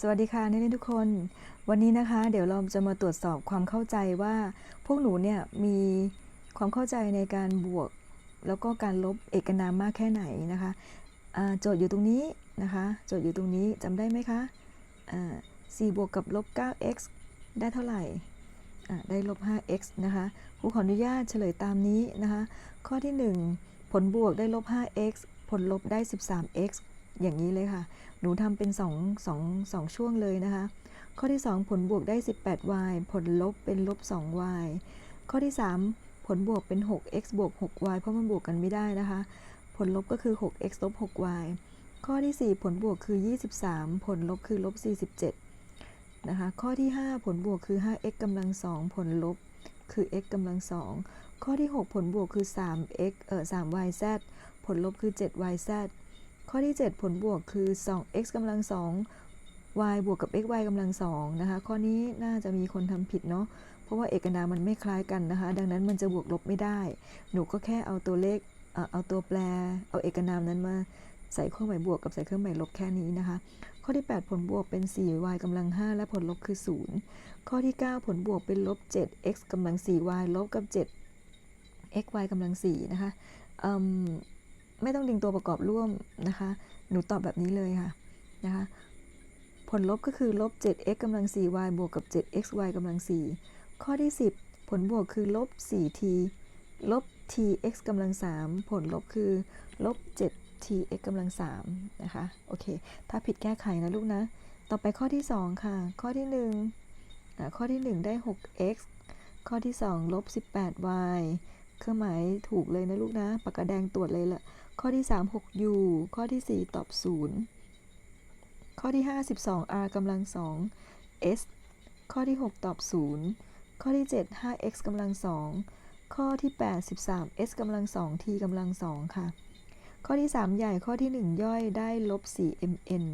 สวัสดีค่ะนักเรียนทุกคน วันนี้นะคะ เดี๋ยวเราจะมาตรวจสอบความเข้าใจว่า พวกหนูเนี่ยมีความเข้าใจในการบวก แล้วก็การลบเอกนามมากแค่ไหนนะคะโจทย์อยู่ตรงนี้นะคะโจทย์อยู่ตรงนี้จำได้ไหมคะ4บวกกับลบ 9x ได้เท่าไหร่ได้ลบ 5x นะคะครูขออนุญาตเฉลยตามนี้นะคะ ข้อที่ 1 ผลบวกได้ลบ 5x ผลลบได้ 13x อย่างนี้เลยค่ะ หนูทำเป็น2 2 2ช่วงเลยนะคะ ข้อที่ 2 ผลบวกได้ 18y ผลลบเป็นลบ 2y ข้อที่ 3 ผลบวกเป็น 6x บวก 6y เพราะมันบวกกันไม่ได้นะคะ ผลลบก็คือ 6x ลบ 6y ข้อที่ 4 ผลบวกคือ 23 ผลลบคือลบ 47 นะคะ ข้อที่ 5 ผลบวกคือ 5x กำลัง 2 ผลลบคือ x กำลัง 2 ข้อที่ 6 ผลบวกคือ 3x เอ่อ 3yz ผลลบคือ 7yz ข้อที่ 7 ผลบวกคือ 2x กำลัง 2 y บวกกับ xy กำลัง2นะคะ ข้อนี้น่าจะมีคนทำผิดเนาะ เพราะว่าเอกนามมันไม่คล้ายกันนะคะ ดังนั้นมันจะบวกลบไม่ได้ หนูก็แค่เอาตัวเลข เอาตัวแปร เอาเอกนามนั้นมาใส่เครื่องหมายบวกกับใส่เครื่องหมายลบแค่นี้นะคะ ข้อที่ 8 ผลบวกเป็น 4y กำลัง 5 และผลลบคือ 0 ข้อที่ 9 ผลบวกเป็นลบ 7x กำลัง 4y ลบกับ 7xy กำลัง4นะคะ ไม่ต้องดึงตัวประกอบร่วมนะคะ หนูตอบแบบนี้เลยค่ะนะคะผลลบก็คือลบ 7x กำลัง 4y บวกกับ 7xy กำลัง 4 ข้อที่ 10 ผลบวกคือลบ 4t ลบ tx กำลัง 3 ผลลบคือลบ 7tx กำลัง 3 นะคะ โอเค ถ้าผิดแก้ไขนะลูกนะ ต่อไปข้อที่ 2 ค่ะ ข้อที่1อ่าข้อที่ 1 ได้ 6x ข้อที่ 2 ลบ 18y เครื่องหมายถูกเลยนะลูกนะ ปากกาแดงตรวจเลยละ ข้อที่ 3 6u ข้อที่ 4 ตอบ 0 ข้อที่ 5 12r กำลัง2 s ข้อที่ 6 ตอบ 0 ข้อที่ 7 5x กำลัง2ข้อที่ 8 13s กำลัง 2t กำลัง2ค่ะ ข้อที่ 3 ใหญ่ข้อที่ 1 ย่อยได้ลบ 4mn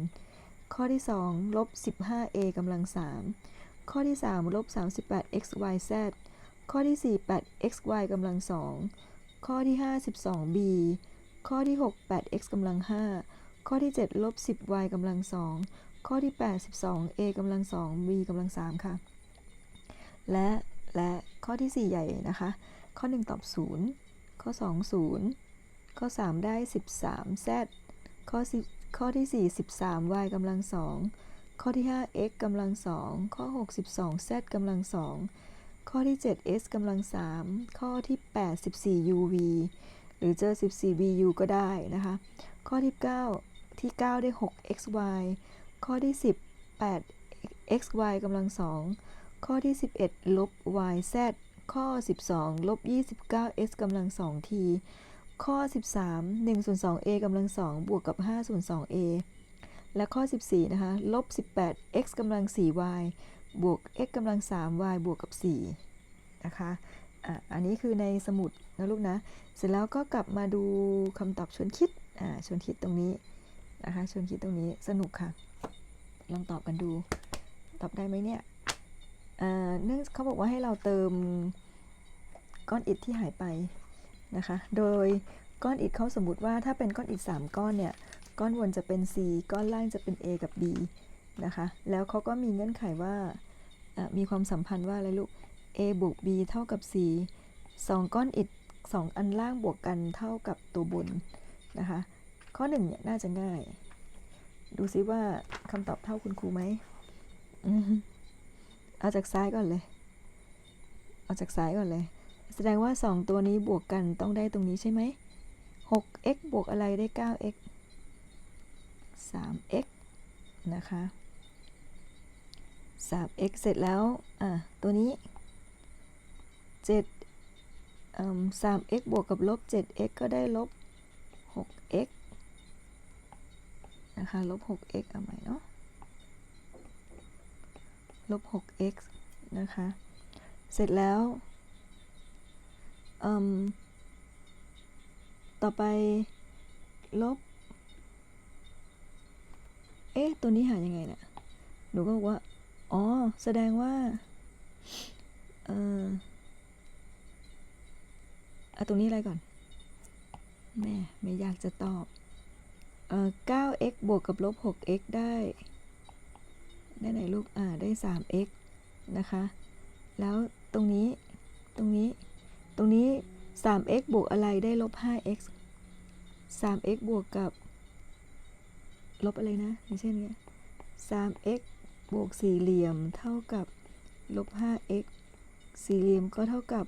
ข้อที่ 2 ลบ 15a กำลัง 3 ข้อที่ 3 ลบ 38xyz ข้อที่ 4 8xy กำลัง 2 ข้อที่ 5 12b ข้อที่ 6 8x กำลัง 5 ข้อที่ 7 ลบ 10y กำลัง 2 ข้อที่ 8 12a กำลัง 2 b กำลัง 3 ค่ะ และ และข้อที่ 4 ใหญ่นะคะ ข้อ 1 ตอบ 0 ข้อ 2 0 ข้อ 3 ได้ 13z ข้อ10ข้อที่ 4 13y กำลัง 2 ข้อที่ 5x กำลัง 2 ข้อ6 12z กำลัง 2 ข้อที่ 7s กำลัง 3 ข้อที่ 8 14uv หรือเจอ 14bu ก็ได้นะคะ ข้อที่ 9 ที่ 9 ได้ 6xy ข้อที่ 10 8xy กำลัง 2 ข้อที่ 11 ลบ yz ข้อ 12 ลบ 29s กำลัง 2t ข้อ 13 1ส่วน 2a กำลัง 2 บวกกับ 5 ส่วน 2a และข้อ 14 นะคะ ลบ 18x กำลัง 4y บวก x กำลัง 3y บวกกับ 4 นะคะ อะอันนี้คือในสมุดนะลูกนะ เสร็จแล้วก็กลับมาดูคำตอบชวนคิดอ่าชวนคิดตรงนี้นะคะชวนคิดตรงนี้สนุกค่ะ ลองตอบกันดู ตอบได้ไหมเนี่ยอ่าเนื่องเขาบอกว่าให้เราเติมก้อนอิฐที่หายไปนะคะ โดยก้อนอิฐเขาสมมติว่าถ้าเป็นก้อนอิฐ3ก้อนเนี่ย ก้อนบนจะเป็น C ก้อนล่างจะเป็น A กับ B นะคะ แล้วเขาก็มีเงื่อนไขว่าอะมีความสัมพันธ์ว่าอะไรลูก A บวก B เท่ากับ C สองก้อนอิฐสองอันล่างบวกกันเท่ากับตัวบนนะคะ ข้อหนึ่งเนี่ยน่าจะง่าย ดูซิว่าคำตอบเท่าคุณครูไหมอืมเอาจากซ้ายก่อนเลย เอาจากซ้ายก่อนเลย แสดงว่า 2 ตัวนี้บวกกันต้องได้ตรงนี้ใช่ไหม 6x บวกอะไรได้ 9x 3x นะคะ 3x เสร็จแล้ว อะ ตัวนี้ 7เอิ่ม 3x บวกกับลบ 7x ก็ได้ลบ 6x นะคะลบ 6x เอาใหม่เนาะลบ 6x นะคะ เสร็จแล้ว ต่อไปลบ เอ๊ะ ตัวนี้หายังไงเนี่ย หนูก็บอกว่า อ๋อ แสดงว่า เออ เอาตรงนี้อะไรก่อน แม่ไม่อยากจะตอบ เอ่อ 9x บวกกับลบ 6x ได้ ได้ไหนลูก อ่า ได้ 3x นะคะ แล้วตรงนี้ ตรงนี้ ตรงนี้ 3x บวกอะไรได้ลบ 5x 3x บวกกับ ลบอะไรนะ อย่างเช่นเนี้ย 3x บวกสี่เหลี่ยมเท่ากับลบ 5x สี่เหลี่ยมก็เท่ากับ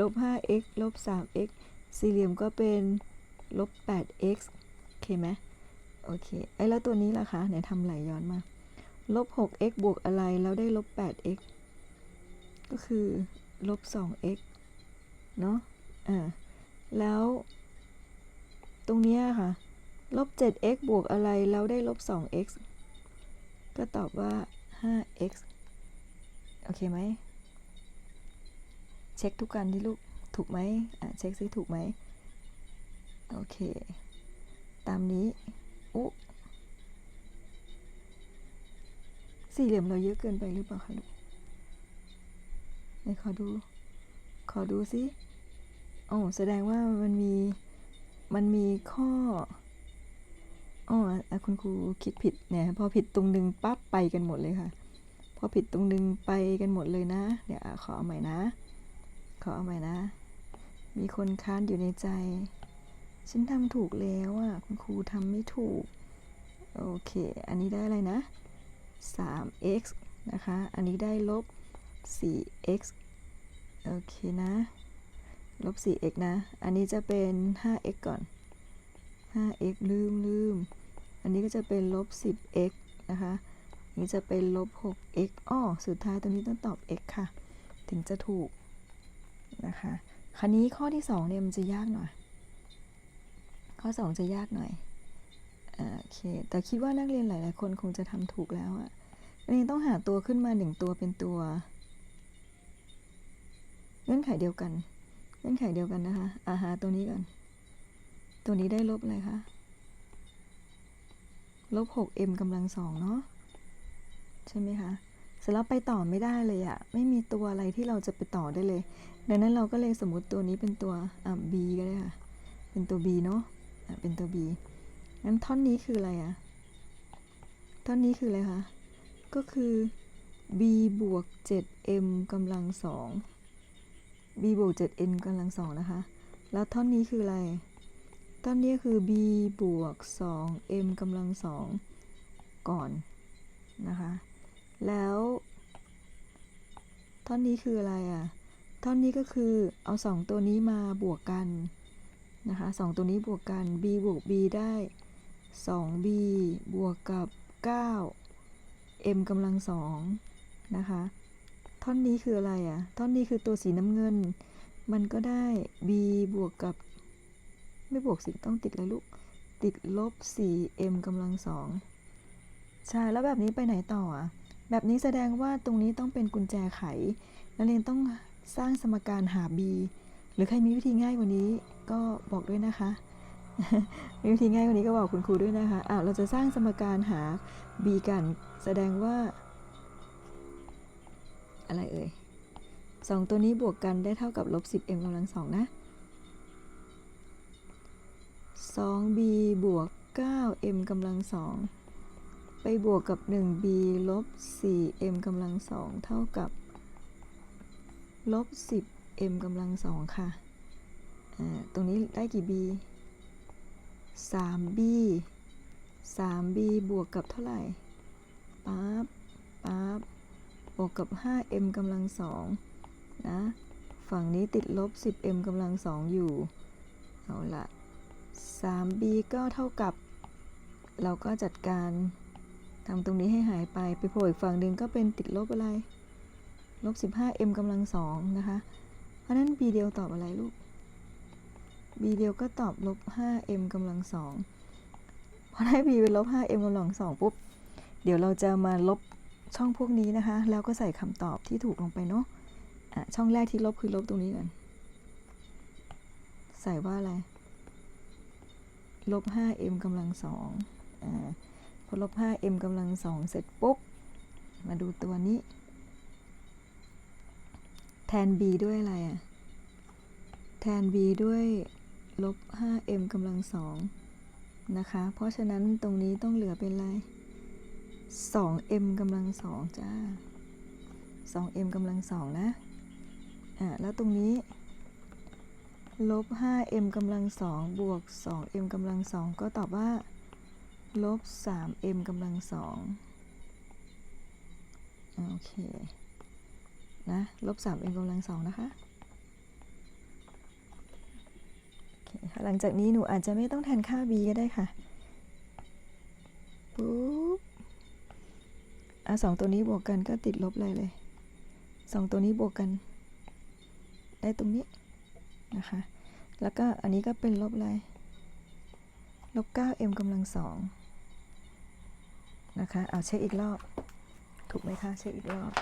ลบ 5x ลบ 3x สี่เหลี่ยมก็เป็นลบ 8x โอเคไหมโอเค ไอ้แล้วตัวนี้ล่ะคะไหนทำไหลย้อนมา ลบ 6x บวกอะไรแล้วได้ลบ 8x ก็คือลบ 2x เนาะอ่า แล้ว ตรงเนี้ยค่ะ ลบ 7x บวกอะไรแล้วได้ลบ 2x ก็ตอบว่า 5x โอเคไหม เช็คทุกกันที่ลูกถูกไหมอะเช็คซิถูกไหมโอเค ตามนี้อุ๊สี่เหลี่ยมเราเยอะเกินไปหรือเปล่าคะลูกไหนขอดู ขอดูซิอ๋อแสดงว่ามันมี มันมีข้ออ๋อคุณครูคิดผิดเนี่ย พอผิดตรงหนึ่งปั๊บไปกันหมดเลยค่ะ พอผิดตรงหนึ่งไปกันหมดเลยนะ เดี๋ยวขอเอาใหม่นะ ขอเอาใหม่นะ มีคนค้านอยู่ในใจ ฉันทำถูกแล้วอะ คุณครูทำไม่ถูก โอเค อันนี้ได้อะไรนะ 3x นะคะ อันนี้ได้ลบ 4x โอเคนะ ลบ 4x นะ อันนี้จะเป็น 5x ก่อน 5x ลืมลืม อันนี้ก็จะเป็นลบ 10x นะคะอันนี้จะเป็นลบ 6x อ้อ สุดท้ายตรงนี้ต้องตอบ x ค่ะ ถึงจะถูก นะคะคราวนี้ข้อที่2เนี่ยมันจะยากหน่อย ข้อ 2 จะยากหน่อยโอเค แต่คิดว่านักเรียนหลาย ๆ คนคงจะทำถูกแล้วอะนักเรียนต้องหาตัวขึ้นมา1ตัวเป็นตัว เงื่อนไขเดียวกัน เงื่อนไขเดียวกันนะคะอาหาตัวนี้ก่อน ตัวนี้ได้ลบอะไรคะลบ 6m กำลังสองเนาะใช่ไหมคะ สร็จแล้วไปต่อไม่ได้เลยอะไม่มีตัวอะไรที่เราจะไปต่อได้เลย ดังนั้นเราก็เลยสมมติตัวนี้เป็นตัวอ่า b ก็ได้ค่ะ เป็นตัว b เนาะอะเป็นตัว b งั้นท่อนนี้คืออะไรอะท่อนนี้คืออะไรคะ ก็คือ b บวก 7m กำลังสอง b บวก 7n กำลังสองนะคะ แล้วท่อนนี้คืออะไร ท่อนนี้คือ b บวก 2m กำลังสองก่อนนะคะ แล้ว ท่อนนี้คืออะไรอะ ท่อนนี้ก็คือเอา 2 ตัวนี้มาบวกกันนะคะสองตัวนี้บวกกัน b บวก b ได้ 2b บวกกับ 9m กำลังสองนะคะ ท่อนนี้คืออะไรอะ ท่อนนี้คือตัวสีน้ำเงิน มันก็ได้ b บวกกับ ไม่บวกสิต้องติดอะไรลูก ติดลบ 4m กำลังสองใช่ แล้วแบบนี้ไปไหนต่ออะ แบบนี้แสดงว่าตรงนี้ต้องเป็นกุญแจไข นักเรียนต้องสร้างสมการหา b หรือใครมีวิธีง่ายกว่านี้ก็บอกด้วยนะคะ มีวิธีง่ายกว่านี้ก็บอกคุณครูด้วยนะคะอะเราจะสร้างสมการหา b กัน แสดงว่า อะไรเอ่ยสองตัวนี้บวกกันได้เท่ากับลบ 10m กำลังสองนะ 2b บวก 9m กำลังสอง ไปบวกกับ 1b ลบ 4m กำลังสองเท่ากับลบ 10m กำลังสองค่ะ ตรงนี้ได้กี่ b 3b 3b บวกกับเท่าไหร่ปั๊บปั๊บบวกกับ 5m กำลังสองนะ ฝั่งนี้ติดลบ 10m กำลังสองอยู่ เอาละ 3b ก็เท่ากับ เราก็จัดการ ทำตรงนี้ให้หายไปไปโผล่อีกฝั่งหนึ่งก็เป็นติดลบอะไร ลบ 15m กำลังสองนะคะ เพราะนั้น b เดียวตอบอะไรลูก b เดียวก็ตอบลบ 5m กำลังสองพอได้ b เป็นลบ 5m กำลังสองปุ๊บ เดี๋ยวเราจะมาลบช่องพวกนี้นะคะ แล้วก็ใส่คำตอบที่ถูกลงไปเนาะะช่องแรกที่ลบคือลบตรงนี้ก่อนใส่ว่าอะไรลบ 5m กำลังสองอ่า พอลบ 5m กำลังสองเสร็จปุ๊บ มาดูตัวนี้ แทน b ด้วยอะไรอะแทน b ด้วยลบ 5m กำลังสองนะคะ เพราะฉะนั้นตรงนี้ต้องเหลือเป็นอะไร 2m กำลังสองจ้า 2m กำลังสองนะ อ่าแล้วตรงนี้ลบ 5m กำลังสองบวก 2m กำลังสองก็ตอบว่า ลบ 3m กำลังสองโอเค นะลบ 3m กำลังสองนะคะโอเคค่ะหลังจากนี้หนูอาจจะไม่ต้องแทนค่า b ก็ได้ค่ะปุ๊บอะสองตัวนี้บวกกันก็ติดลบเลยเลยสองตัวนี้บวกกัน ได้ตรงนี้นะคะ แล้วก็อันนี้ก็เป็นลบอะไรลบ 9m กำลังสอง นะคะ เอาเช็คอีกรอบ ถูกไหมคะ เช็คอีกรอบ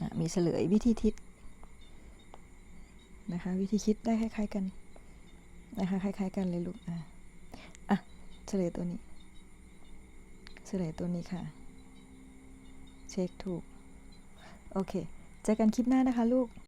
อมีเฉลยวิธีคิดนะคะ วิธีคิดได้คล้าย ๆกันนะคะ คล้าย ๆ กันเลยลูกอะอะเฉลยตัวนี้ เฉลยตัวนี้ค่ะ เช็คถูก โอเค เจอกันคลิปหน้านะคะลูก